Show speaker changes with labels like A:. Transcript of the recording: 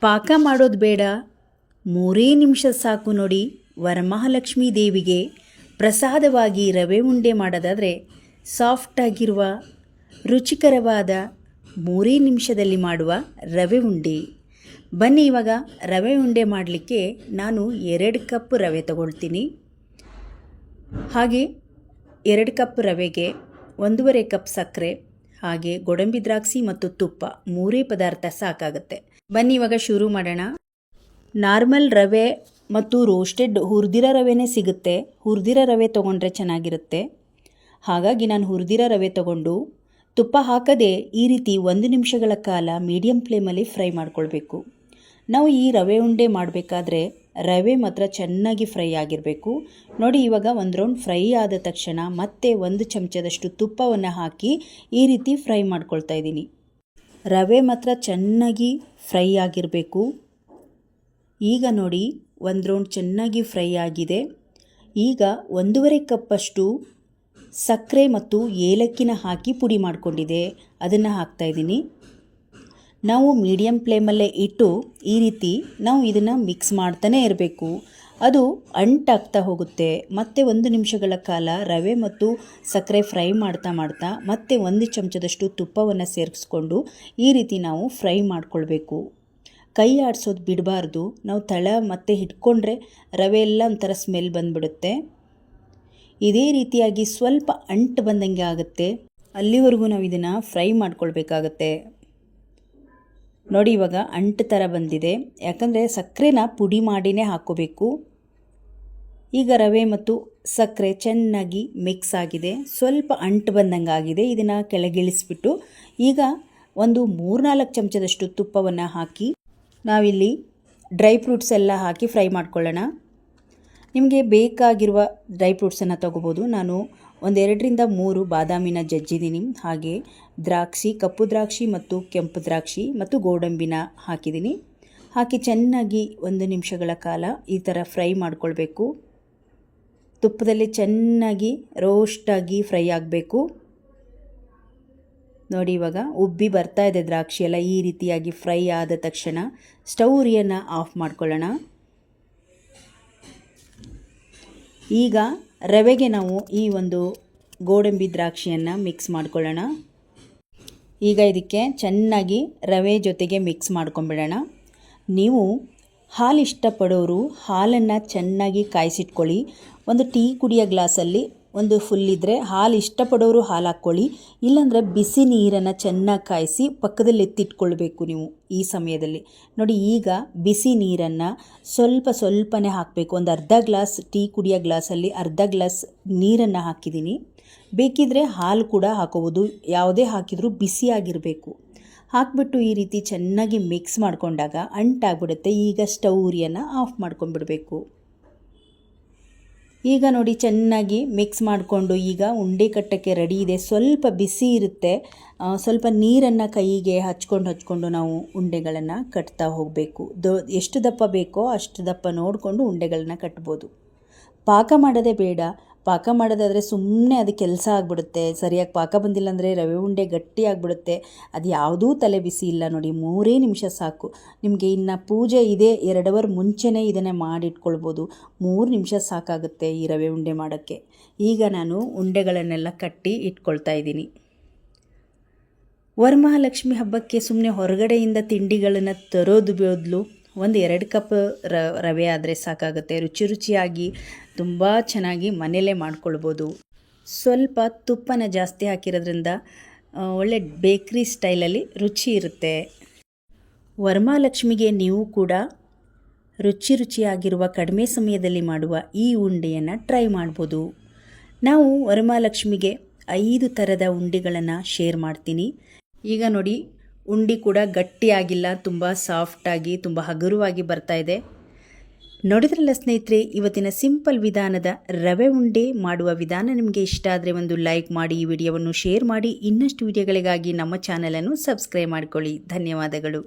A: ಪಾಕ ಮಾಡೋದು ಬೇಡ. ಮೂರೇ ನಿಮಿಷ ಸಾಕು ನೋಡಿ ವರಮಹಾಲಕ್ಷ್ಮೀ ದೇವಿಗೆ ಪ್ರಸಾದವಾಗಿ ರವೆ ಉಂಡೆ ಮಾಡೋದಾದರೆ ಸಾಫ್ಟಾಗಿರುವ ರುಚಿಕರವಾದ ಮೂರೇ ನಿಮಿಷದಲ್ಲಿ ಮಾಡುವ ರವೆ ಉಂಡೆ. ಬನ್ನಿ ಇವಾಗ ರವೆ ಉಂಡೆ ಮಾಡಲಿಕ್ಕೆ ನಾನು ಎರಡು ಕಪ್ ರವೆ ತಗೊಳ್ತೀನಿ. ಹಾಗೆ ಎರಡು ಕಪ್ ರವೆಗೆ ಒಂದೂವರೆ ಕಪ್ ಸಕ್ಕರೆ ಹಾಗೆ ಗೋಡಂಬಿ ದ್ರಾಕ್ಷಿ ಮತ್ತು ತುಪ್ಪ ಮೂರೇ ಪದಾರ್ಥ ಸಾಕಾಗುತ್ತೆ. ಬನ್ನಿ ಇವಾಗ ಶುರು ಮಾಡೋಣ. ನಾರ್ಮಲ್ ರವೆ ಮತ್ತು ರೋಸ್ಟೆಡ್ ಹುರ್ದಿರ ರವೆನೇ ಸಿಗುತ್ತೆ. ಹುರ್ದಿರ ರವೆ ತೊಗೊಂಡ್ರೆ ಚೆನ್ನಾಗಿರುತ್ತೆ. ಹಾಗಾಗಿ ನಾನು ಹುರ್ದಿರ ರವೆ ತಗೊಂಡು ತುಪ್ಪ ಹಾಕದೆ ಈ ರೀತಿ ಒಂದು ನಿಮಿಷಗಳ ಕಾಲ ಮೀಡಿಯಂ ಫ್ಲೇಮಲ್ಲಿ ಫ್ರೈ ಮಾಡ್ಕೊಳ್ಬೇಕು. ನಾವು ಈ ರವೆ ಉಂಡೆ ಮಾಡಬೇಕಾದ್ರೆ ರವೆ ಮಾತ್ರ ಚೆನ್ನಾಗಿ ಫ್ರೈ ಆಗಿರಬೇಕು. ನೋಡಿ, ಇವಾಗ ಒಂದು ರೌಂಡ್ ಫ್ರೈ ಆದ ತಕ್ಷಣ ಮತ್ತೆ ಒಂದು ಚಮಚದಷ್ಟು ತುಪ್ಪವನ್ನು ಹಾಕಿ ಈ ರೀತಿ ಫ್ರೈ ಮಾಡ್ಕೊಳ್ತಾ ಇದ್ದೀನಿ. ರವೆ ಮಾತ್ರ ಚೆನ್ನಾಗಿ ಫ್ರೈ ಆಗಿರಬೇಕು. ಈಗ ನೋಡಿ, ಒಂದು ರೌಂಡ್ ಚೆನ್ನಾಗಿ ಫ್ರೈ ಆಗಿದೆ. ಈಗ ಒಂದೂವರೆ ಕಪ್ಪಷ್ಟು ಸಕ್ಕರೆ ಮತ್ತು ಏಲಕ್ಕಿನ ಹಾಕಿ ಪುಡಿ ಮಾಡಿಕೊಂಡಿದೆ. ಅದನ್ನು ಹಾಕ್ತಾಯಿದ್ದೀನಿ ನಾವು ಮೀಡಿಯಮ್ ಫ್ಲೇಮಲ್ಲೇ ಇಟ್ಟು ಈ ರೀತಿ ನಾವು ಇದನ್ನು ಮಿಕ್ಸ್ ಮಾಡ್ತಾನೇ ಇರಬೇಕು. ಅದು ಅಂಟಾಗ್ತಾ ಹೋಗುತ್ತೆ. ಮತ್ತೆ ಒಂದು ನಿಮಿಷಗಳ ಕಾಲ ರವೆ ಮತ್ತು ಸಕ್ಕರೆ ಫ್ರೈ ಮಾಡ್ತಾ ಮಾಡ್ತಾ ಮತ್ತೆ ಒಂದು ಚಮಚದಷ್ಟು ತುಪ್ಪವನ್ನು ಸೇರಿಸ್ಕೊಂಡು ಈ ರೀತಿ ನಾವು ಫ್ರೈ ಮಾಡಿಕೊಳ್ಬೇಕು. ಕೈ ಆಡಿಸೋದು ಬಿಡಬಾರ್ದು. ನಾವು ತಳ ಮತ್ತೆ ಹಿಡ್ಕೊಂಡ್ರೆ ರವೆ ಎಲ್ಲ ಒಂಥರ ಸ್ಮೆಲ್ ಬಂದ್ಬಿಡುತ್ತೆ. ಇದೇ ರೀತಿಯಾಗಿ ಸ್ವಲ್ಪ ಅಂಟು ಬಂದಂಗೆ ಆಗುತ್ತೆ. ಅಲ್ಲಿವರೆಗೂ ನಾವು ಇದನ್ನು ಫ್ರೈ ಮಾಡ್ಕೊಳ್ಬೇಕಾಗತ್ತೆ. ನೋಡಿ, ಇವಾಗ ಅಂಟು ಥರ ಬಂದಿದೆ. ಯಾಕಂದರೆ ಸಕ್ಕರೆನ ಪುಡಿ ಮಾಡಿನೇ ಹಾಕೋಬೇಕು. ಈಗ ರವೆ ಮತ್ತು ಸಕ್ಕರೆ ಚೆನ್ನಾಗಿ ಮಿಕ್ಸ್ ಆಗಿದೆ. ಸ್ವಲ್ಪ ಅಂಟು ಬಂದಂಗೆ ಆಗಿದೆ. ಇದನ್ನು ಕೆಳಗಿಳಿಸ್ಬಿಟ್ಟು ಈಗ ಒಂದು ಮೂರ್ನಾಲ್ಕು ಚಮಚದಷ್ಟು ತುಪ್ಪವನ್ನು ಹಾಕಿ ನಾವಿಲ್ಲಿ ಡ್ರೈ ಫ್ರೂಟ್ಸ್ ಎಲ್ಲ ಹಾಕಿ ಫ್ರೈ ಮಾಡ್ಕೊಳ್ಳೋಣ. ನಿಮಗೆ ಬೇಕಾಗಿರುವ ಡ್ರೈ ಫ್ರೂಟ್ಸನ್ನು ತಗೋಬೋದು. ನಾನು ಒಂದೆರಡರಿಂದ ಮೂರು ಬಾದಾಮಿನ ಜಜ್ಜಿದ್ದೀನಿ. ಹಾಗೆ ದ್ರಾಕ್ಷಿ, ಕಪ್ಪು ದ್ರಾಕ್ಷಿ ಮತ್ತು ಕೆಂಪು ದ್ರಾಕ್ಷಿ ಮತ್ತು ಗೋಡಂಬಿನ ಹಾಕಿದ್ದೀನಿ. ಹಾಕಿ ಚೆನ್ನಾಗಿ ಒಂದು ನಿಮಿಷಗಳ ಕಾಲ ಈ ಥರ ಫ್ರೈ ಮಾಡಿಕೊಳ್ಬೇಕು. ತುಪ್ಪದಲ್ಲಿ ಚೆನ್ನಾಗಿ ರೋಸ್ಟಾಗಿ ಫ್ರೈ ಆಗಬೇಕು. ನೋಡಿ ಇವಾಗ ಉಬ್ಬಿ ಬರ್ತಾ ಇದೆ ದ್ರಾಕ್ಷಿ ಎಲ್ಲ ಈ ರೀತಿಯಾಗಿ ಫ್ರೈ ಆದ ತಕ್ಷಣ ಸ್ಟೌರಿಯನ್ನು ಆಫ್ ಮಾಡ್ಕೊಳ್ಳೋಣ. ಈಗ ರವೆಗೆ ನಾವು ಈ ಒಂದು ಗೋಡಂಬಿ ದ್ರಾಕ್ಷಿಯನ್ನು ಮಿಕ್ಸ್ ಮಾಡ್ಕೊಳ್ಳೋಣ. ಈಗ ಇದಕ್ಕೆ ಚೆನ್ನಾಗಿ ರವೆ ಜೊತೆಗೆ ಮಿಕ್ಸ್ ಮಾಡ್ಕೊಂಬಿಡೋಣ. ನೀವು ಹಾಲು ಇಷ್ಟಪಡೋರು ಹಾಲನ್ನು ಚೆನ್ನಾಗಿ ಕಾಯಿಸಿಟ್ಕೊಳ್ಳಿ. ಒಂದು ಟೀ ಕುಡಿಯೋ ಗ್ಲಾಸಲ್ಲಿ ಒಂದು ಫುಲ್ ಇದ್ದರೆ ಹಾಲು ಇಷ್ಟಪಡೋರು ಹಾಲು ಹಾಕ್ಕೊಳ್ಳಿ. ಇಲ್ಲಾಂದರೆ ಬಿಸಿ ನೀರನ್ನು ಚೆನ್ನಾಗಿ ಕಾಯಿಸಿ ಪಕ್ಕದಲ್ಲಿ ಎತ್ತಿಟ್ಕೊಳ್ಬೇಕು ನೀವು ಈ ಸಮಯದಲ್ಲಿ. ನೋಡಿ ಈಗ ಬಿಸಿ ನೀರನ್ನು ಸ್ವಲ್ಪ ಸ್ವಲ್ಪನೇ ಹಾಕಬೇಕು. ಒಂದು ಅರ್ಧ ಗ್ಲಾಸ್ ಟೀ ಕುಡಿಯೋ ಗ್ಲಾಸಲ್ಲಿ ಅರ್ಧ ಗ್ಲಾಸ್ ನೀರನ್ನು ಹಾಕಿದ್ದೀನಿ. ಬೇಕಿದ್ದರೆ ಹಾಲು ಕೂಡ ಹಾಕೋಬೋದು. ಯಾವುದೇ ಹಾಕಿದರೂ ಬಿಸಿಯಾಗಿರಬೇಕು. ಹಾಕಿಬಿಟ್ಟು ಈ ರೀತಿ ಚೆನ್ನಾಗಿ ಮಿಕ್ಸ್ ಮಾಡಿಕೊಂಡಾಗ ಅಂಟಾಗ್ಬಿಡುತ್ತೆ. ಈಗ ಸ್ಟವ್ ಉರಿಯನ್ನು ಆಫ್ ಮಾಡ್ಕೊಂಡ್ಬಿಡಬೇಕು. ಈಗ ನೋಡಿ ಚೆನ್ನಾಗಿ ಮಿಕ್ಸ್ ಮಾಡಿಕೊಂಡು ಈಗ ಉಂಡೆ ಕಟ್ಟಕ್ಕೆ ರೆಡಿ ಇದೆ. ಸ್ವಲ್ಪ ಬಿಸಿ ಇರುತ್ತೆ. ಸ್ವಲ್ಪ ನೀರನ್ನು ಕೈಗೆ ಹಚ್ಕೊಂಡು ಹಚ್ಕೊಂಡು ನಾವು ಉಂಡೆಗಳನ್ನು ಕಟ್ತಾ ಹೋಗಬೇಕು. ದೊ, ಎಷ್ಟು ದಪ್ಪ ಬೇಕೋ ಅಷ್ಟು ದಪ್ಪ ನೋಡಿಕೊಂಡು ಉಂಡೆಗಳನ್ನ ಕಟ್ಬೋದು. ಪಾಕ ಮಾಡೋದೇ ಬೇಡ. ಪಾಕ ಮಾಡೋದಾದರೆ ಸುಮ್ಮನೆ ಅದು ಕೆಲಸ ಆಗಿಬಿಡುತ್ತೆ. ಸರಿಯಾಗಿ ಪಾಕ ಬಂದಿಲ್ಲ ಅಂದರೆ ರವೆ ಉಂಡೆ ಗಟ್ಟಿ ಆಗಿಬಿಡುತ್ತೆ. ಅದು ಯಾವುದೂ ತಲೆ ಬಿಸಿ ಇಲ್ಲ ನೋಡಿ, ಮೂರೇ ನಿಮಿಷ ಸಾಕು. ನಿಮಗೆ ಇನ್ನು ಪೂಜೆ ಇದೆ, ಎರಡು ಅವರ್ ಮುಂಚೆನೇ ಇದನ್ನೇ ಮಾಡಿಟ್ಕೊಳ್ಬೋದು. ಮೂರು ನಿಮಿಷ ಸಾಕಾಗುತ್ತೆ ಈ ರವೆ ಉಂಡೆ ಮಾಡೋಕ್ಕೆ. ಈಗ ನಾನು ಉಂಡೆಗಳನ್ನೆಲ್ಲ ಕಟ್ಟಿ ಇಟ್ಕೊಳ್ತಾ ಇದ್ದೀನಿ. ವರಮಹಾಲಕ್ಷ್ಮಿ ಹಬ್ಬಕ್ಕೆ ಸುಮ್ಮನೆ ಹೊರಗಡೆಯಿಂದ ತಿಂಡಿಗಳನ್ನು ತರೋದು ಬದಲು ಒಂದು ಎರಡು ಕಪ್ ರವೆ ಆದರೆ ಸಾಕಾಗುತ್ತೆ. ರುಚಿ ರುಚಿಯಾಗಿ ತುಂಬ ಚೆನ್ನಾಗಿ ಮನೆಯಲ್ಲೇ ಮಾಡ್ಕೊಳ್ಬೋದು. ಸ್ವಲ್ಪ ತುಪ್ಪನ ಜಾಸ್ತಿ ಹಾಕಿರೋದ್ರಿಂದ ಒಳ್ಳೆ ಬೇಕ್ರಿ ಸ್ಟೈಲಲ್ಲಿ ರುಚಿ ಇರುತ್ತೆ. ವರಮಹಾಲಕ್ಷ್ಮಿಗೆ ನೀವು ಕೂಡ ರುಚಿ ರುಚಿಯಾಗಿರುವ ಕಡಿಮೆ ಸಮಯದಲ್ಲಿ ಮಾಡುವ ಈ ಉಂಡೆಯನ್ನು ಟ್ರೈ ಮಾಡ್ಬೋದು. ನಾವು ವರಮಹಾಲಕ್ಷ್ಮಿಗೆ ಐದು ಥರದ ಉಂಡೆಗಳನ್ನು ಶೇರ್ ಮಾಡ್ತೀನಿ. ಈಗ ನೋಡಿ ಉಂಡೆ ಕೂಡ ಗಟ್ಟಿಯಾಗಿಲ್ಲ, ತುಂಬ ಸಾಫ್ಟಾಗಿ ತುಂಬ ಹಗುರವಾಗಿ ಬರ್ತಾ ಇದೆ. ನೋಡಿದ್ರಲ್ಲ ಸ್ನೇಹಿತರೆ, ಇವತ್ತಿನ ಸಿಂಪಲ್ ವಿಧಾನದ ರವೆ ಉಂಡೆ ಮಾಡುವ ವಿಧಾನ ನಿಮಗೆ ಇಷ್ಟ ಆದರೆ ಒಂದು ಲೈಕ್ ಮಾಡಿ, ಈ ವಿಡಿಯೋವನ್ನು ಶೇರ್ ಮಾಡಿ, ಇನ್ನಷ್ಟು ವಿಡಿಯೋಗಳಿಗಾಗಿ ನಮ್ಮ ಚಾನಲನ್ನು ಸಬ್ಸ್ಕ್ರೈಬ್ ಮಾಡಿಕೊಳ್ಳಿ. ಧನ್ಯವಾದಗಳು.